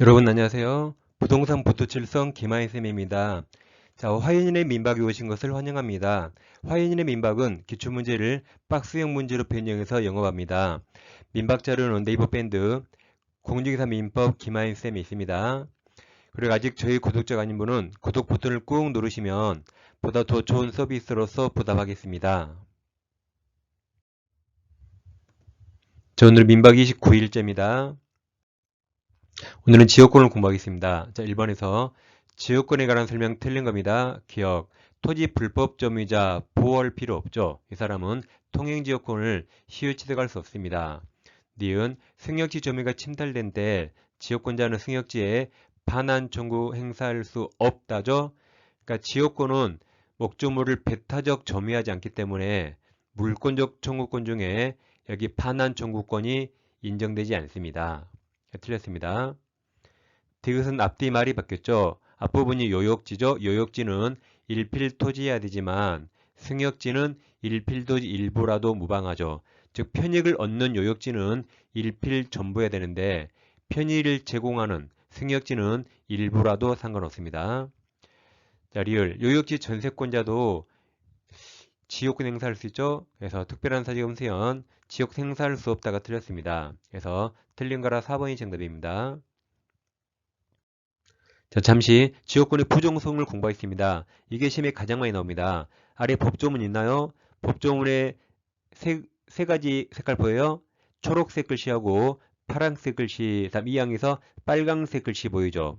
여러분 안녕하세요. 부동산 부도칠성 김하인쌤입니다. 자, 화인인의 민박이 오신 것을 환영합니다. 화인인의 민박은 기출문제를 박스형 문제로 변형해서 영업합니다. 민박 자료는 네이버 밴드 공중기사 민법 김하인쌤이 있습니다. 그리고 아직 저희 구독자가 아닌 분은 구독 버튼을 꾹 누르시면 보다 더 좋은 서비스로서 보답하겠습니다. 자, 오늘 민박 29일째입니다. 오늘은 지역권을 공부하겠습니다. 자, 1번에서 지역권에 관한 설명 틀린 겁니다. 기억. 토지 불법 점유자 보호할 필요 없죠. 이 사람은 통행지역권을 시효 취득할 수 없습니다. 니은 승역지 점유가 침탈된 때 지역권자는 승역지에 반환 청구 행사할 수 없다죠. 그러니까 지역권은 목조물을 배타적 점유하지 않기 때문에 물권적 청구권 중에 여기 반환 청구권이 인정되지 않습니다. 틀렸습니다. 디귿은 앞뒤 말이 바뀌었죠. 앞부분이 요역지죠. 요역지는 일필토지해야 되지만 승역지는 일필토지 일부라도 무방하죠. 즉 편익을 얻는 요역지는 일필 전부해야 되는데 편의를 제공하는 승역지는 일부라도 상관없습니다. 자, 리을 요역지 전세권자도 지역권 행사할 수 있죠. 그래서 특별한 사지금 세연 지역 행사할 수 없다가 틀렸습니다. 그래서 틀린 거라 4번이 정답입니다. 자, 잠시 지역권의 부정성을 공부하겠습니다. 이게 시험에 가장 많이 나옵니다. 아래 법조문 있나요? 법조문에 세, 세 가지 색깔 보여요? 초록색 글씨하고 파란색 글씨, 다음 이 항에서 빨강색 글씨 보이죠?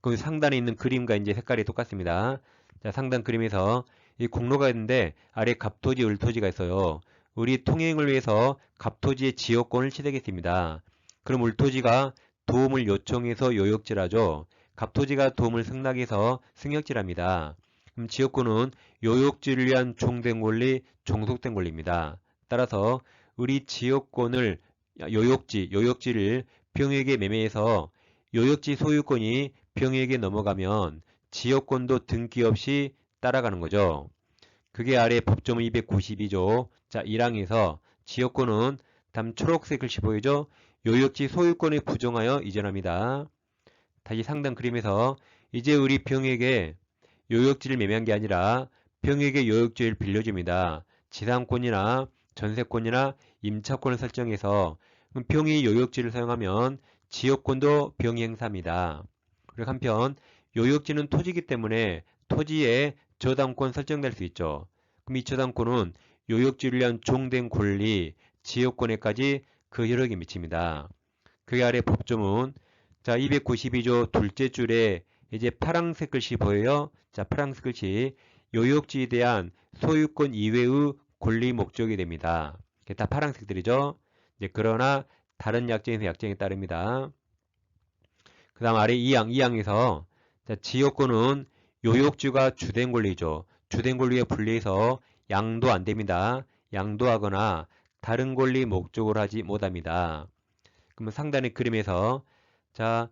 그럼 상단에 있는 그림과 이제 색깔이 똑같습니다. 자, 상단 그림에서 이 공로가 있는데 아래 갑토지, 을토지가 있어요. 우리 통행을 위해서 갑토지의 지역권을 취득했습니다. 그럼 을토지가 도움을 요청해서 요역지라죠. 갑토지가 도움을 승낙해서 승역지랍니다. 그럼 지역권은 요역지를 위한 종된 권리, 종속된 권리입니다. 따라서 우리 지역권을 요역지, 요역지를 병에게 매매해서 요역지 소유권이 병에게 넘어가면 지역권도 등기 없이 따라가는 거죠. 그게 아래 법조문 292조 자 1항에서 지역권은 다음 초록색 글씨 보이죠? 요역지 소유권에 부정하여 이전합니다. 다시 상단 그림에서 이제 우리 병에게 요역지를 매매한 게 아니라 병에게 요역지를 빌려줍니다. 지상권이나 전세권이나 임차권을 설정해서 병이 요역지를 사용하면 지역권도 병이 행사합니다. 그리고 한편 요역지는 토지이기 때문에 토지에 저당권 설정될 수 있죠. 그럼 이 저당권은 위한 종된 권리, 지역권에까지 그 효력이 미칩니다. 그 아래 법조문 자 292조 둘째 줄에 이제 파란색 글씨 보여요? 자 파란색 글씨 요역지에 대한 소유권 이외의 권리 목적이 됩니다. 다 파란색들이죠. 이제 그러나 다른 약정에서 약정에 따릅니다. 그 다음 아래 2항, 2항에서 지역권은 요역지가 주된 권리죠. 주된 권리에 분리해서 양도 안 됩니다. 양도하거나 다른 권리 목적으로 하지 못합니다. 그러면 상단의 그림에서 자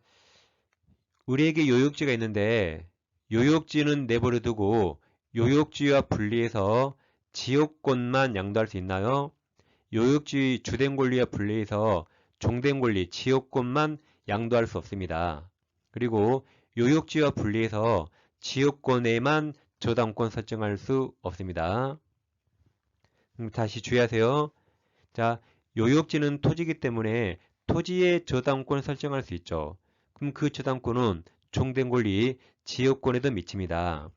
우리에게 요역지가 있는데 요역지는 내버려 두고 요역지와 분리해서 지역권만 양도할 수 있나요? 요역지 주된 권리와 분리해서 종된 권리, 지역권만 양도할 수 없습니다. 그리고 요역지와 분리해서 지역권에만 저당권 설정할 수 없습니다. 다시 주의하세요. 자, 요역지는 토지이기 때문에 토지에 저당권 설정할 수 있죠. 그럼 그 저당권은 종된 권리, 지역권에도 미칩니다.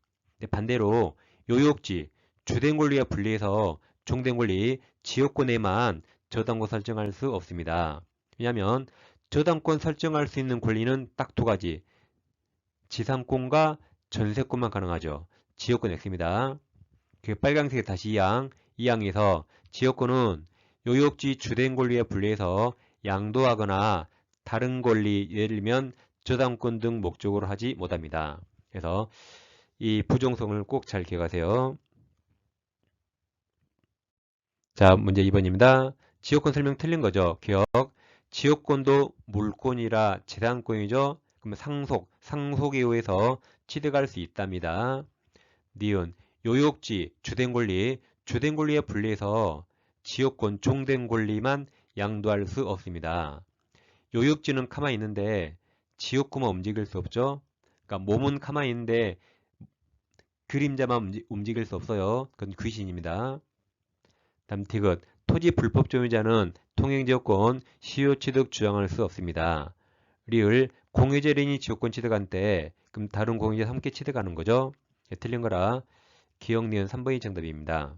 반대로 요역지, 주된 권리와 분리해서 종된 권리, 지역권에만 저당권 설정할 수 없습니다. 왜냐하면 저당권 설정할 수 있는 권리는 딱 두 가지. 지상권과 전세권만 가능하죠. 지역권 X입니다. 그 빨강색 다시 2항, 2항에서 지역권은 요역지 주된 권리에 분리해서 양도하거나 다른 권리, 예를 들면 저당권 등 목적으로 하지 못합니다. 그래서 이 부정성을 꼭 잘 기억하세요. 자, 문제 2번입니다. 지역권 설명 틀린 거죠. 기억. 지역권도 물권이라 재산권이죠. 그러면 상속, 상속에 의해서 취득할 수 있답니다. 니은, 요역지, 주된 권리, 주된 권리에 분리해서 지역권, 종된 권리만 양도할 수 없습니다. 요역지는 가만히 있는데 지옥구만 움직일 수 없죠. 그러니까 몸은 가만히 있는데 그림자만 움직- 움직일 수 없어요. 그건 귀신입니다. 다음 디귿 토지 불법 점유자는 통행지역권 시효 취득 주장할 수 없습니다. 리을 공유재린이 지역권 취득한 때 그럼 다른 공유자 함께 취득하는 거죠. 예, 틀린 거라 기억 니은 3번이 정답입니다.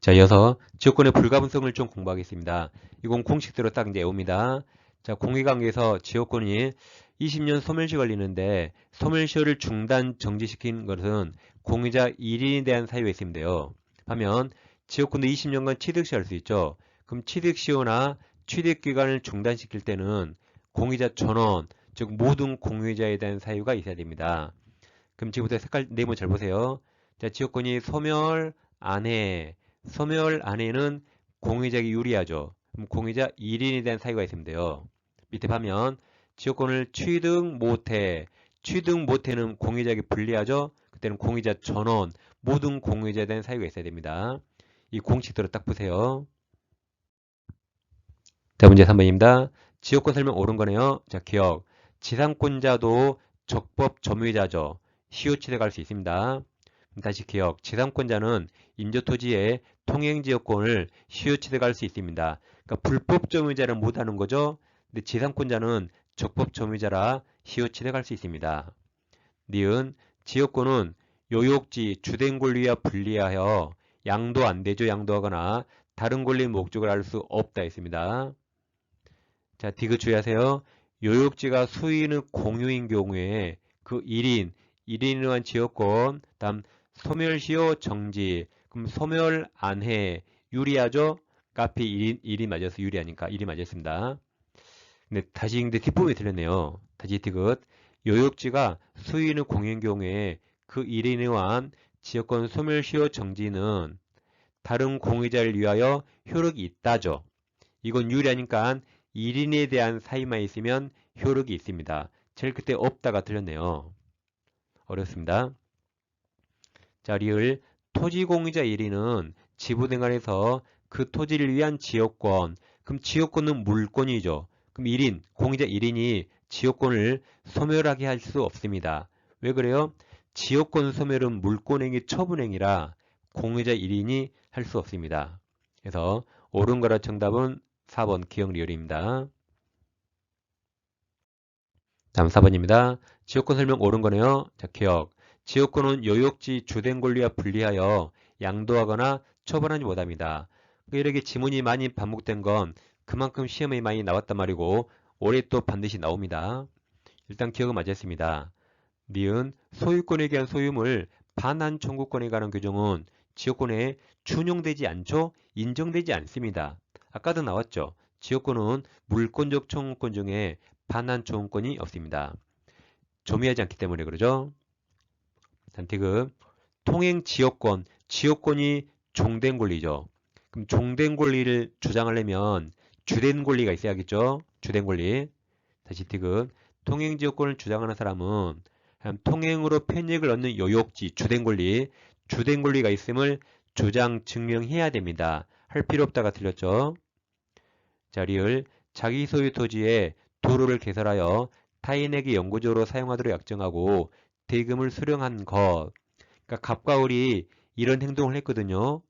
자, 이어서 지역권의 불가분성을 좀 공부하겠습니다. 이건 공식대로 딱 이제 옵니다. 자, 공익관계에서 지역권이 20년 소멸시 걸리는데 소멸시효를 중단 정지시킨 것은 공유자 1인에 대한 사유가 있으면 돼요. 하면 지역권도 20년간 취득시 할 수 있죠. 그럼 취득시효나 취득기간을 중단시킬 때는 공유자 전원, 즉 모든 공유자에 대한 사유가 있어야 됩니다. 그럼 지금부터 색깔 네모 잘 보세요. 자, 지역권이 소멸 안에 소멸 안에는 공유자에게 유리하죠. 그럼 공유자 1인에 대한 사유가 있으면 돼요. 밑에 보면 지역권을 취득 못해 취득 못해는 공유자에게 불리하죠. 그때는 공유자 전원 모든 공유자에 대한 사유가 있어야 됩니다. 이 공식대로 딱 보세요. 자, 문제 3번입니다. 지역권 설명 옳은 거네요. 자, 기억. 지상권자도 적법 점유자죠. 시효 취득할 수 있습니다. 다시 기억. 지상권자는 인조토지의 통행지역권을 시효 취득할 수 있습니다. 그러니까 불법 점유자를 못하는 거죠. 근데 지상권자는 적법 점유자라 시효 취득할 수 있습니다. 니은 지역권은 요욕지 주된 권리와 분리하여 양도 안 되죠. 양도하거나 다른 권리 목적을 알 수 없다 했습니다. 자, 디귿 주의하세요. 요욕지가 수인의 공유인 경우에 그 1인, 1인을 위한 지역권, 다음 소멸시효 정지, 그럼 소멸 안해 유리하죠? 카피 1인, 1이 맞아서 유리하니까 1이 맞았습니다. 근데 다시 근데 뒷부분이 틀렸네요. 다시 디귿. 요욕지가 수인의 공유인 경우에 그 1인에 의한 지역권 소멸시효 정지는 다른 공유자를 위하여 효력이 있다죠. 이건 유리하니까 1인에 대한 사유만 있으면 효력이 있습니다. 제일 그때 없다가 틀렸네요. 어렵습니다. 자, 리을 토지공유자 1인은 지부등간에서 그 토지를 위한 지역권, 그럼 지역권은 물권이죠. 그럼 1인, 공유자 1인이 지역권을 소멸하게 할 수 없습니다. 왜 그래요? 지역권 소멸은 물권행위 처분행위라 공유자 1인이 할 수 없습니다. 그래서 옳은 거라 정답은 4번 기억 리얼입니다. 다음 4번입니다. 지역권 설명 옳은 거네요. 자, 기억. 지역권은 요역지 주된 권리와 분리하여 양도하거나 처벌하지 못합니다. 이렇게 지문이 많이 반복된 건 그만큼 시험에 많이 나왔단 말이고 올해 또 반드시 나옵니다. 일단 기억은 맞았습니다. 니은 소유권에 대한 소유물 반환 청구권에 관한 규정은 지역권에 준용되지 않죠? 인정되지 않습니다. 아까도 나왔죠. 지역권은 물권적 청구권 중에 반환 청구권이 없습니다. 조미하지 않기 때문에 그러죠. 단티급 통행 지역권, 지역권이 종된 권리죠. 그럼 종된 권리를 주장하려면 주된 권리가 있어야겠죠. 주된 권리. 다시 티급 통행 지역권을 주장하는 사람은 통행으로 편익을 얻는 요욕지, 주된 권리, 주된 권리가 있음을 주장 증명해야 됩니다. 할 필요 없다가 틀렸죠. 자, 리을 자기 소유 토지에 도로를 개설하여 타인에게 영구적으로 사용하도록 약정하고 대금을 수령한 것. 그러니까 갑과 을이 이런 행동을 했거든요.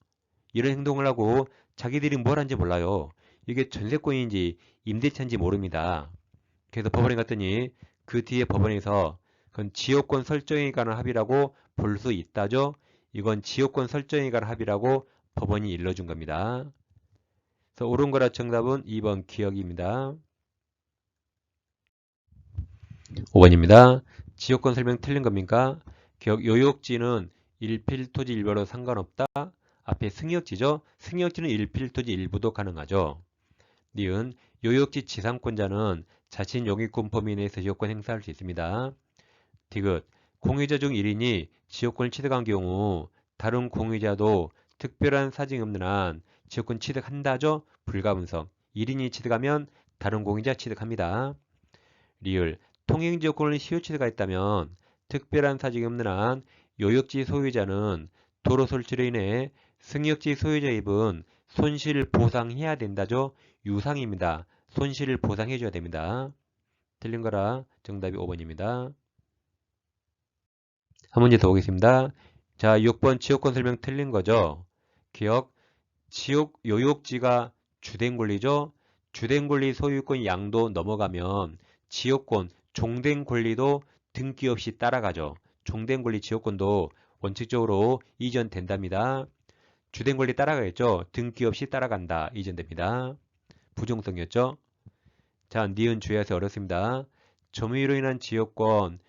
이런 행동을 하고 자기들이 뭘 한지 몰라요. 이게 전세권인지 임대차인지 모릅니다. 그래서 법원에 갔더니 그 뒤에 법원에서 그건 지역권 설정에 관한 합의라고 볼 수 있다죠. 이건 지역권 설정에 관한 합의라고 법원이 일러준 겁니다. 그래서 옳은 거라 정답은 2번 기억입니다. 5번입니다. 지역권 설명 틀린 겁니까? 기억 요역지는 일필토지 일부로 상관없다. 앞에 승역지죠. 승역지는 일필토지 일부도 가능하죠. 니은 요역지 지상권자는 자신 용익권 범위 내에서 지역권 행사할 수 있습니다. 디귿 공유자 중 1인이 지역권을 취득한 경우 다른 공유자도 특별한 사정이 없는 한 지역권 취득한다죠? 불가분성. 1인이 취득하면 다른 공유자 취득합니다. 리을 통행지역권을 시효 취득하였다면 특별한 사정이 없는 한 요역지 소유자는 도로 설치로 인해 승역지 소유자 입은 손실을 보상해야 된다죠? 유상입니다. 손실을 보상해 줘야 됩니다. 틀린 거라 정답이 5번입니다. 한 문제 더 보겠습니다. 자, 6번 지역권 설명 틀린 거죠. 기억, 지역 요역지가 주된 권리죠. 주된 권리 소유권 양도 넘어가면 지역권 종된 권리도 등기 없이 따라가죠. 종된 권리 지역권도 원칙적으로 이전된답니다. 주된 권리 따라가겠죠. 등기 없이 따라간다. 이전됩니다. 부정성이었죠. 자, 니은 주의하세요. 어렵습니다. 점유로 인한 지역권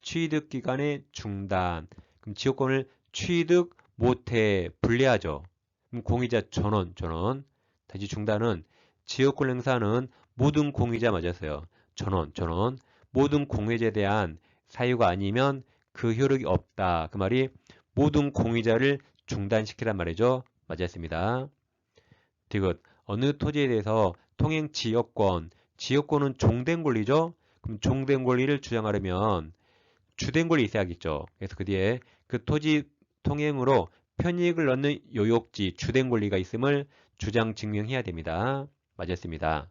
취득 기간의 중단. 그럼 지역권을 취득 못해 불리하죠. 그럼 공유자 전원, 전원. 다시 중단은 지역권 행사는 모든 공유자 맞았어요. 전원, 전원. 모든 공유자에 대한 사유가 아니면 그 효력이 없다. 그 말이 모든 공유자를 중단시키란 말이죠. 맞았습니다. 디귿. 어느 토지에 대해서 통행 지역권, 지역권은 종된 권리죠. 그럼 종된 권리를 주장하려면 주된 권리 있어야겠죠. 그래서 그 뒤에 그 토지 통행으로 편익을 얻는 요역지 주된 권리가 있음을 주장 증명해야 됩니다. 맞았습니다.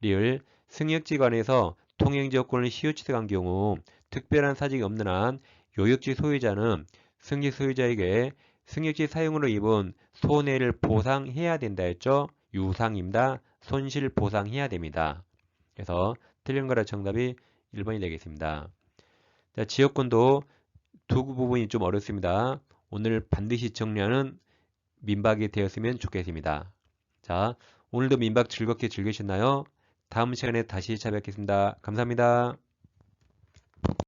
리을 승역지관에서 통행지역권을 시효취득한 경우 특별한 사직이 없는 한 요역지 소유자는 승역 소유자에게 승역지 사용으로 입은 손해를 보상해야 된다 했죠. 유상입니다. 손실 보상해야 됩니다. 그래서 틀린 거라 정답이 1번이 되겠습니다. 자, 지역권도 두 부분이 좀 어렵습니다. 오늘 반드시 정리하는 민박이 되었으면 좋겠습니다. 자, 오늘도 민박 즐겁게 즐기셨나요? 다음 시간에 다시 찾아뵙겠습니다. 감사합니다.